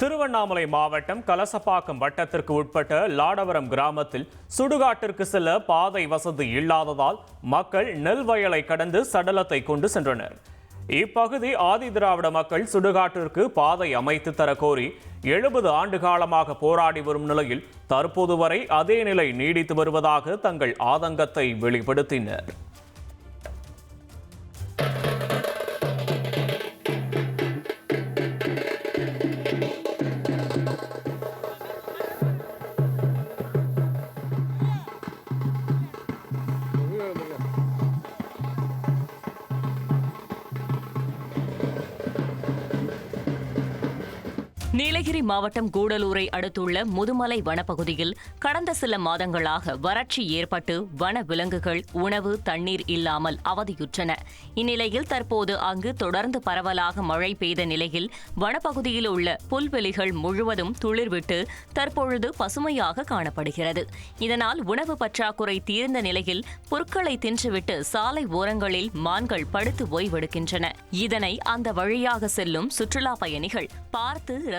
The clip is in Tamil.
திருவண்ணாமலை மாவட்டம் கலசப்பாக்கம் வட்டத்திற்கு உட்பட்ட லாடவரம் கிராமத்தில் சுடுகாட்டிற்கு செல்ல பாதை வசதி இல்லாததால் மக்கள் நெல் வயலை கடந்து சடலத்தை கொண்டு சென்றனர். இப்பகுதி ஆதி திராவிட மக்கள் சுடுகாட்டிற்கு பாதை அமைத்து தர கோரி எழுபது ஆண்டு காலமாக போராடி வரும் நிலையில் தற்போது வரை அதே நிலை நீடித்து வருவதாக தங்கள் ஆதங்கத்தை வெளிப்படுத்தினர். நீலகிரி மாவட்டம் கூடலூரை அடுத்துள்ள முதுமலை வனப்பகுதியில் கடந்த சில மாதங்களாக வறட்சி ஏற்பட்டு வன விலங்குகள் உணவு தண்ணீர் இல்லாமல் அவதியுற்றன. இந்நிலையில் தற்போது அங்கு தொடர்ந்து பரவலாக மழை பெய்த நிலையில் வனப்பகுதியில் உள்ள புல்வெளிகள் முழுவதும் துளிர்விட்டு தற்பொழுது பசுமையாக காணப்படுகிறது. இதனால் உணவு பற்றாக்குறை தீர்ந்த நிலையில் புற்களை தின்றுவிட்டு சாலை ஓரங்களில் மான்கள் படுத்து ஓய்வெடுக்கின்றன. இதனை அந்த வழியாக செல்லும் சுற்றுலா பயணிகள் பார்த்து